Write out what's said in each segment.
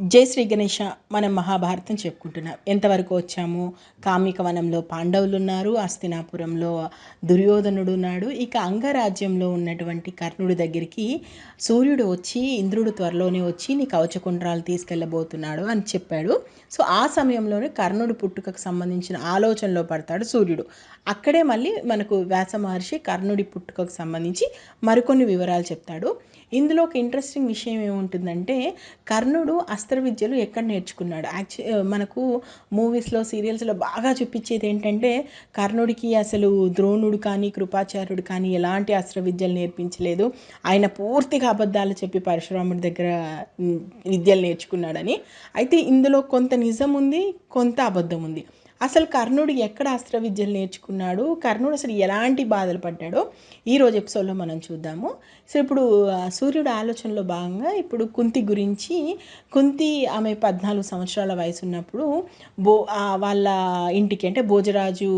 జై శ్రీ గణేష మనం మహాభారతం చెప్పుకుంటున్నాం. ఎంతవరకు వచ్చాము? కామికవనంలో పాండవులు ఉన్నారు అస్తినాపురంలో దుర్యోధనుడు ఉన్నాడు. ఇక అంగరాజ్యంలో ఉన్నటువంటి కర్ణుడి దగ్గరికి సూర్యుడు వచ్చి ఇంద్రుడు త్వరలోనే వచ్చి నీ కవచకుండ్రాలు తీసుకెళ్ళబోతున్నాడు అని చెప్పాడు. సో ఆ సమయంలోనే కర్ణుడు పుట్టుకకు సంబంధించిన ఆలోచనలో పడతాడు సూర్యుడు. అక్కడే మళ్ళీ మనకు వ్యాస మహర్షి కర్ణుడి పుట్టుకకు సంబంధించి మరికొన్ని వివరాలు చెప్తాడు. ఇందులో ఒక ఇంట్రెస్టింగ్ విషయం ఏముంటుందంటే కర్ణుడు అస్త్ర విద్యలు ఎక్కడ నేర్చుకున్నాడు? యాక్చు మనకు మూవీస్లో సీరియల్స్లో బాగా చూపించేది ఏంటంటే కర్ణుడికి అసలు ద్రోణుడు కానీ కృపాచార్యుడు కానీ ఎలాంటి అస్త్ర విద్యలు నేర్పించలేదు. ఆయన పూర్తిగా అబద్ధాలు చెప్పి పరశురాముడి దగ్గర విద్యలు నేర్చుకున్నాడని. అయితే ఇందులో కొంత నిజం ఉంది కొంత అబద్ధం ఉంది. అసలు కర్ణుడు ఎక్కడ అస్త్ర విద్యలు నేర్చుకున్నాడు? కర్ణుడు అసలు ఎలాంటి బాధలు పడ్డాడో ఈరోజు ఎపిసోడ్లో మనం చూద్దాము. సో ఇప్పుడు సూర్యుడు ఆలోచనలో భాగంగా ఇప్పుడు కుంతి గురించి కుంతి ఆమె పద్నాలుగు సంవత్సరాల వయసు ఉన్నప్పుడు బో వాళ్ళ ఇంటికి అంటే భోజరాజు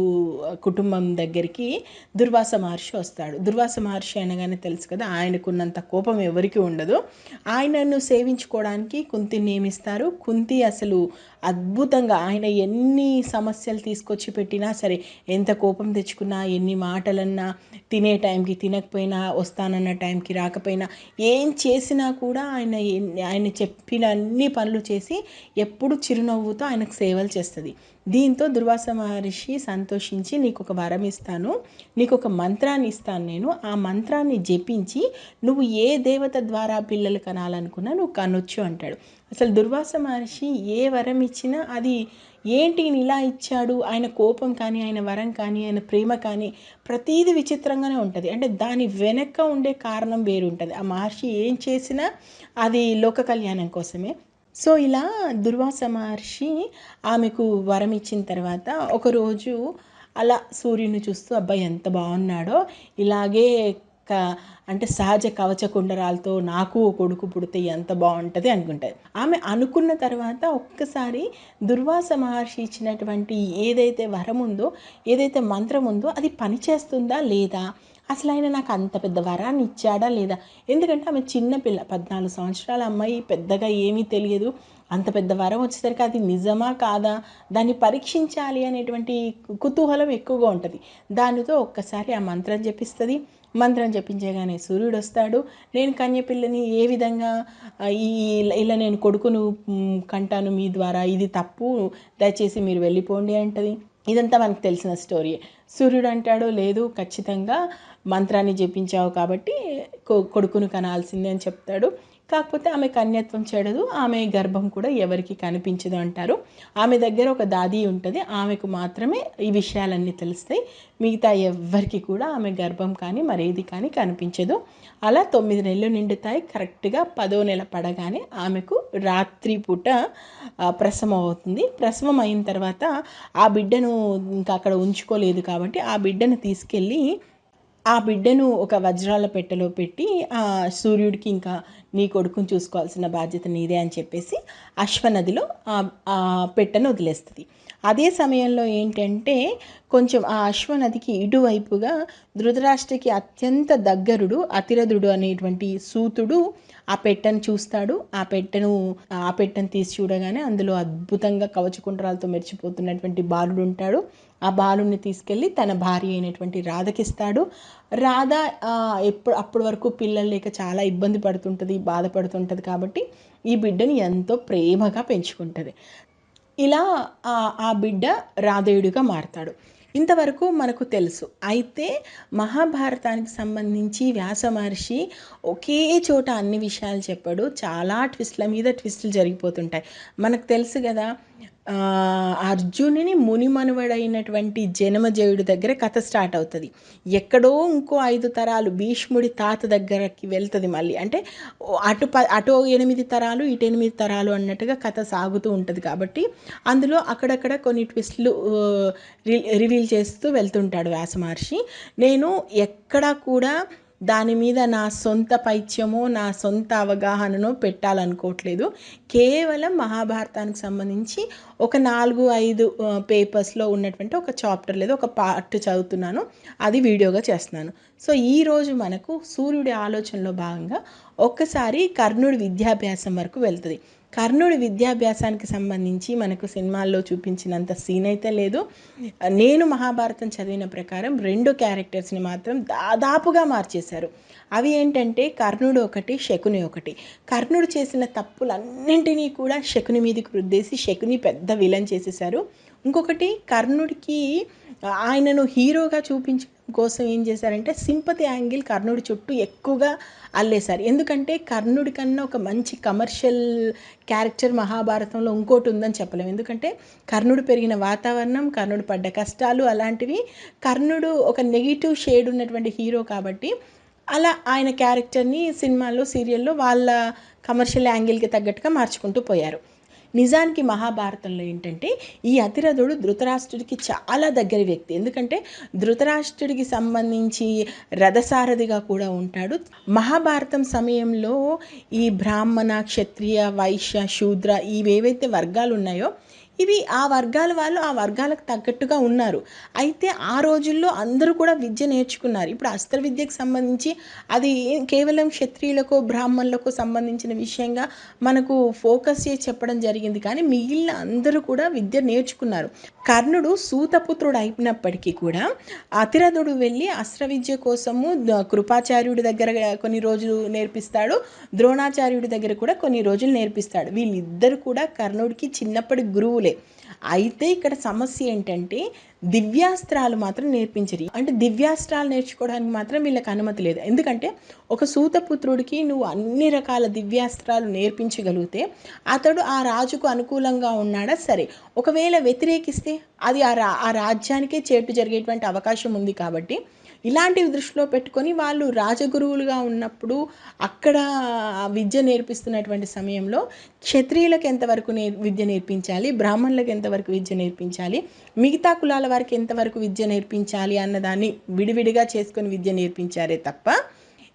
కుటుంబం దగ్గరికి దుర్వాస మహర్షి వస్తాడు. దుర్వాస మహర్షి అనగానే తెలుసు కదా ఆయనకున్నంత కోపం ఎవరికి ఉండదు. ఆయనను సేవించుకోవడానికి కుంతిని నియమిస్తారు. కుంతి అసలు అద్భుతంగా ఆయన ఎన్ని సమస్యలు తీసుకొచ్చి పెట్టినా సరే ఎంత కోపం తెచ్చుకున్నా ఎన్ని మాటలన్నా తినే టైంకి తినకపోయినా వస్తానన్న టైంకి రాకపోయినా ఏం చేసినా కూడా ఆయన ఆయన చెప్పిన అన్ని పనులు చేసి ఎప్పుడు చిరునవ్వుతో ఆయనకు సేవలు చేస్తుంది. దీంతో దుర్వాస మహర్షి సంతోషించి నీకు ఒక వరం ఇస్తాను నీకు ఒక మంత్రాన్ని ఇస్తాను నేను. ఆ మంత్రాన్ని జపించి నువ్వు ఏ దేవత ద్వారా పిల్లలు కనాలనుకున్నా నువ్వు కనొచ్చు అంటాడు. అసలు దుర్వాస మహర్షి ఏ వరం ఇచ్చినా అది ఏంటి ఇలా ఇచ్చాడు? ఆయన కోపం కానీ ఆయన వరం కానీ ఆయన ప్రేమ కానీ ప్రతీది విచిత్రంగానే ఉంటుంది. అంటే దాని వెనక ఉండే కారణం వేరు ఉంటుంది ఆ మహర్షి ఏం చేసినా అది లోక కళ్యాణం కోసమే. సో ఇలా దుర్వాస మహర్షి ఆమెకు వరం ఇచ్చిన తర్వాత ఒకరోజు అలా సూర్యుని చూస్తూ అబ్బాయి ఎంత బాగున్నాడో. ఇలాగే క అంటే సహజ కవచ కుండరాలతో నాకు కొడుకు పుడితే ఎంత బాగుంటుంది అనుకుంటుంది. ఆమె అనుకున్న తర్వాత ఒక్కసారి దుర్వాస మహర్షి ఇచ్చినటువంటి ఏదైతే వరం ఉందో ఏదైతే మంత్రం ఉందో అది పనిచేస్తుందా లేదా? అసలు ఆయన నాకు అంత పెద్ద వరాన్ని ఇచ్చాడా లేదా? ఎందుకంటే ఆమె చిన్నపిల్ల పద్నాలుగు సంవత్సరాల అమ్మాయి పెద్దగా ఏమీ తెలియదు. అంత పెద్ద వరం వచ్చేసరికి అది నిజమా కాదా? దాన్ని పరీక్షించాలి అనేటువంటి కుతూహలం ఎక్కువగా ఉంటుంది. దానితో ఒక్కసారి ఆ మంత్రం జపిస్తుంది. మంత్రం జపించగానే సూర్యుడు వస్తాడు నేను కన్యపిల్లని ఏ విధంగా ఈ ఇలా నేను కొడుకును కంటాను మీ ద్వారా ఇది తప్పు దయచేసి మీరు వెళ్ళిపోండి అంటది. ఇదంతా మనకు తెలిసిన స్టోరీ. సూర్యుడు అంటాడు లేదు ఖచ్చితంగా మంత్రాన్ని జపించావు కాబట్టి కొ- కొడుకును కనాల్సిందే అని చెప్తాడు. కాకపోతే ఆమె కన్యత్వం చెడదు ఆమె గర్భం కూడా ఎవరికి కనిపించదు అంటారు. ఆమె దగ్గర ఒక దాది ఉంటుంది ఆమెకు మాత్రమే ఈ విషయాలన్నీ తెలుస్తాయి. మిగతా ఎవ్వరికి కూడా ఆమె గర్భం కానీ మరేది కానీ కనిపించదు. అలా తొమ్మిది నెలలు నిండుతాయి. కరెక్ట్గా పదో నెల పడగానే ఆమెకు రాత్రి పూట ప్రసవం అవుతుంది. ప్రసవం అయిన తర్వాత ఆ బిడ్డను ఇంకా అక్కడ ఉంచుకోలేదు కాబట్టి ఆ బిడ్డను తీసుకెళ్ళి ఆ బిడ్డను ఒక వజ్రాల పెట్టెలో పెట్టి ఆ సూర్యుడికి ఇంకా నీ కొడుకుని చూసుకోవాల్సిన బాధ్యత నీదే అని చెప్పేసి అశ్వనదిలో ఆ ఆ పెట్టెను వదిలేస్తుంది. అదే సమయంలో ఏంటంటే కొంచెం ఆ అశ్వనదికి ఇటువైపుగా ధృతరాష్ట్రకి అత్యంత దగ్గరుడు అతిరథుడు అనేటువంటి సూతుడు ఆ పెట్టెను చూస్తాడు. ఆ పెట్టెను ఆ పెట్టెను తీసి చూడగానే అందులో అద్భుతంగా కవచకుండ్రాలతో మెరిచిపోతున్నటువంటి బాలుడు ఉంటాడు. ఆ బాలుని తీసుకెళ్ళి తన భార్య అయినటువంటి రాధకిస్తాడు. రాధ ఎప్పుడు అప్పటి వరకు పిల్లలు లేక చాలా ఇబ్బంది పడుతుంటుంది బాధపడుతుంటుంది కాబట్టి ఈ బిడ్డని ఎంతో ప్రేమగా పెంచుకుంటుంది. ఇలా ఆ బిడ్డ రాధేయుడిగా మారతాడు. ఇంతవరకు మనకు తెలుసు. అయితే మహాభారతానికి సంబంధించి వ్యాస మహర్షి ఒకే చోట అన్ని విషయాలు చెప్పాడు. చాలా ట్విస్ట్ల మీద ట్విస్టులు జరిగిపోతుంటాయి. మనకు తెలుసు కదా అర్జునుని మునిమనువడైనటువంటి జనమజయుడి దగ్గర కథ స్టార్ట్ అవుతుంది. ఎక్కడో ఇంకో ఐదు తరాలు భీష్ముడి తాత దగ్గరకి వెళ్తుంది మళ్ళీ. అంటే అటు ప అటు ఎనిమిది తరాలు ఇటు ఎనిమిది తరాలు అన్నట్టుగా కథ సాగుతూ ఉంటుంది కాబట్టి అందులో అక్కడక్కడ కొన్ని ట్విస్ట్లు రి రివీల్ చేస్తూ వెళ్తుంటాడు వ్యాస మహర్షి. నేను ఎక్కడా కూడా దాని మీద నా సొంత పైత్యమో నా సొంత అవగాహననో పెట్టాలనుకోవట్లేదు. కేవలం మహాభారతానికి సంబంధించి ఒక నాలుగు ఐదు పేపర్స్లో ఉన్నటువంటి ఒక చాప్టర్ లేదా ఒక పార్ట్ చదువుతున్నాను. అది వీడియోగా చేస్తున్నాను. సో ఈరోజు మనకు సూర్యుడి ఆలోచనలో భాగంగా ఒక్కసారి కర్ణుడి విద్యాభ్యాసం వరకు వెళ్తుంది. కర్ణుడి విద్యాభ్యాసానికి సంబంధించి మనకు సినిమాల్లో చూపించినంత సీన్ అయితే లేదు. నేను మహాభారతం చదివిన ప్రకారం రెండు క్యారెక్టర్స్ని మాత్రం దాదాపుగా మార్చేశారు. అవి ఏంటంటే కర్ణుడు ఒకటి శకుని ఒకటి. కర్ణుడు చేసిన తప్పులన్నింటినీ కూడా శకుని మీదకి రుద్దేసి శకుని పెద్ద విలన్ చేసేసారు ఇంకొకటి కర్ణుడికి ఆయనను హీరోగా చూపించి కోసం ఏం చేశారంటే సింపతి యాంగిల్ కర్ణుడి చుట్టూ ఎక్కువగా అల్లేశారు. ఎందుకంటే కర్ణుడి కన్నా ఒక మంచి కమర్షియల్ క్యారెక్టర్ మహాభారతంలో ఇంకోటి ఉందని చెప్పలేము. ఎందుకంటే కర్ణుడు పెరిగిన వాతావరణం కర్ణుడు పడ్డ కష్టాలు అలాంటివి. కర్ణుడు ఒక నెగిటివ్ షేడ్ ఉన్నటువంటి హీరో కాబట్టి అలా ఆయన క్యారెక్టర్ని సినిమాల్లో సీరియల్లో వాళ్ళ కమర్షియల్ యాంగిల్కి తగ్గట్టుగా మార్చుకుంటూ పోయారు. నిజానికి మహాభారతంలో ఏంటంటే ఈ అతిరథుడు ధృతరాష్ట్రుడికి చాలా దగ్గర వ్యక్తి. ఎందుకంటే ధృతరాష్ట్రుడికి సంబంధించి రథసారథిగా కూడా ఉంటాడు. మహాభారతం సమయంలో ఈ బ్రాహ్మణ క్షత్రియ వైశ్య శూద్ర ఇవేవైతే వర్గాలు ఉన్నాయో ఇవి ఆ వర్గాల వాళ్ళు ఆ వర్గాలకు తగ్గట్టుగా ఉన్నారు. అయితే ఆ రోజుల్లో అందరూ కూడా విద్య నేర్చుకున్నారు. ఇప్పుడు అస్త్ర విద్యకు సంబంధించి అది కేవలం క్షత్రియులకు బ్రాహ్మణులకు సంబంధించిన విషయంగా మనకు ఫోకస్ చేసి చెప్పడం జరిగింది. కానీ మిగిలిన అందరూ కూడా విద్య నేర్చుకున్నారు. కర్ణుడు సూతపుత్రుడు అయినప్పటికీ కూడా అతిరథుడు వెళ్ళి అస్త్ర విద్య కోసము కృపాచార్యుడి దగ్గర కొన్ని రోజులు నేర్పిస్తాడు. ద్రోణాచార్యుడి దగ్గర కూడా కొన్ని రోజులు నేర్పిస్తాడు. వీళ్ళిద్దరు కూడా కర్ణుడికి చిన్నప్పటి గురువులు. అయితే ఇక్కడ సమస్య ఏంటంటే దివ్యాస్త్రాలు మాత్రం నేర్పించరు. అంటే దివ్యాస్త్రాలు నేర్చుకోవడానికి మాత్రం వీళ్ళకి అనుమతి లేదు. ఎందుకంటే ఒక సూతపుత్రుడికి నువ్వు అన్ని రకాల దివ్యాస్త్రాలు నేర్పించగలిగితే అతడు ఆ రాజుకు అనుకూలంగా ఉన్నాడా? సరే. ఒకవేళ వ్యతిరేకిస్తే అది ఆ రా ఆ రాజ్యానికే చేటు జరిగేటువంటి అవకాశం ఉంది కాబట్టి ఇలాంటివి దృష్టిలో పెట్టుకొని వాళ్ళు రాజగురువులుగా ఉన్నప్పుడు అక్కడ విద్య నేర్పిస్తున్నటువంటి సమయంలో క్షత్రియులకు ఎంతవరకు నే విద్య నేర్పించాలి బ్రాహ్మణులకు ఎంతవరకు విద్య నేర్పించాలి మిగతా కులాల వారికి ఎంతవరకు విద్య నేర్పించాలి అన్నదాన్ని విడివిడిగా చేసుకొని విద్య నేర్పించారే తప్ప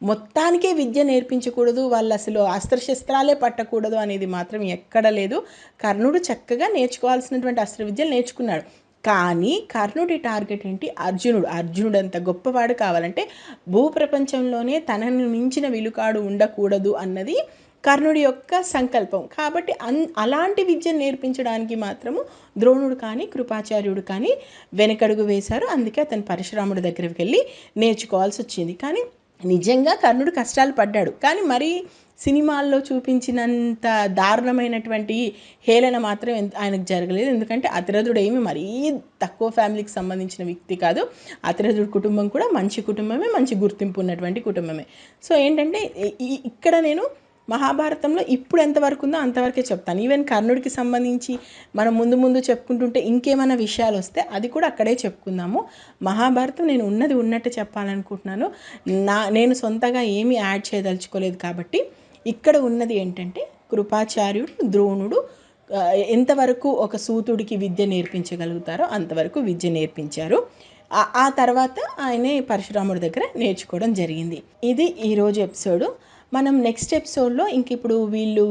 మొత్తానికే విద్య నేర్పించకూడదు వాళ్ళు అసలు అస్త్రశస్త్రాలే పట్టకూడదు అనేది మాత్రం ఎక్కడ లేదు. కర్ణుడు చక్కగా నేర్చుకోవాల్సినటువంటి అస్త్ర విద్యలు నేర్చుకున్నాడు. కానీ కర్ణుడి టార్గెట్ ఏంటి? అర్జునుడు. అర్జునుడు అంత గొప్పవాడు కావాలంటే భూప్రపంచంలోనే తనను మించిన విలుకాడు ఉండకూడదు అన్నది కర్ణుడి యొక్క సంకల్పం. కాబట్టి అన్ అలాంటి విద్యను నేర్పించడానికి మాత్రము ద్రోణుడు కానీ కృపాచార్యుడు కానీ వెనకడుగు వేశారు. అందుకే అతను పరశురాముడి దగ్గరికి వెళ్ళి నేర్చుకోవాల్సి వచ్చింది. కానీ నిజంగా కర్ణుడు కష్టాలు పడ్డాడు. కానీ మరి సినిమాల్లో చూపించినంత దారుణమైనటువంటి హేళన మాత్రం ఆయనకు జరగలేదు. ఎందుకంటే అతిరథుడు ఏమి మరీ తక్కువ ఫ్యామిలీకి సంబంధించిన వ్యక్తి కాదు. అతిరథుడు కుటుంబం కూడా మంచి కుటుంబమే మంచి గుర్తింపు ఉన్నటువంటి కుటుంబమే. సో ఏంటంటే ఇక్కడ నేను మహాభారతంలో ఇప్పుడు ఎంతవరకు ఉందో అంతవరకే చెప్తాను. ఈవెన్ కర్ణుడికి సంబంధించి మనం ముందు ముందు చెప్పుకుంటుంటే ఇంకేమైనా విషయాలు వస్తే అది కూడా అక్కడే చెప్పుకుందాము. మహాభారతం నేను ఉన్నది ఉన్నట్టు చెప్పాలనుకుంటున్నాను. నా నేను సొంతగా ఏమీ యాడ్ చేయదలుచుకోలేదు కాబట్టి ఇక్కడ ఉన్నది ఏంటంటే కృపాచార్యుడు ద్రోణుడు ఎంతవరకు ఒక సూతుడికి విద్య నేర్పించగలుగుతారో అంతవరకు విద్య నేర్పించారు. ఆ తర్వాత ఆయనే పరశురాముడి దగ్గర నేర్చుకోవడం జరిగింది. ఇది ఈరోజు ఎపిసోడు. మనం నెక్స్ట్ ఎపిసోడ్లో ఇంక ఇప్పుడు వీళ్ళు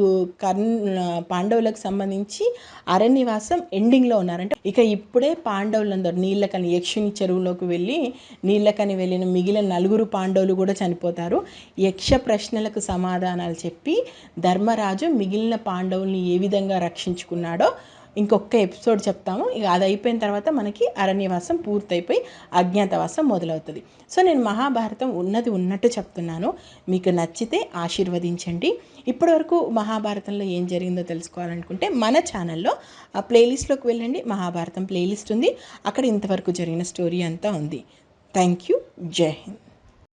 కర్ణ పాండవులకు సంబంధించి అరణ్యవాసం ఎండింగ్లో ఉన్నారంటే ఇక ఇప్పుడే పాండవులందరూ నీళ్ళకని యక్షుని చెరువులోకి వెళ్ళి నీళ్ళకని వెళ్ళిన మిగిలిన నలుగురు పాండవులు కూడా చనిపోతారు. యక్ష ప్రశ్నలకు సమాధానాలు చెప్పి ధర్మరాజు మిగిలిన పాండవుల్ని ఏ విధంగా రక్షించుకున్నాడో ఇంకొక ఎపిసోడ్ చెప్తాము. ఇక అది అయిపోయిన తర్వాత మనకి అరణ్యవాసం పూర్తయిపోయి అజ్ఞాతవాసం మొదలవుతుంది. సో నేను మహాభారతం ఉన్నది ఉన్నట్టు చెప్తున్నాను. మీకు నచ్చితే ఆశీర్వదించండి. ఇప్పటివరకు మహాభారతంలో ఏం జరిగిందో తెలుసుకోవాలనుకుంటే మన ఛానల్లో ఆ ప్లేలిస్ట్లోకి వెళ్ళండి. మహాభారతం ప్లేలిస్ట్ ఉంది. అక్కడ ఇంతవరకు జరిగిన స్టోరీ అంతా ఉంది. Thank you. జై హింద్.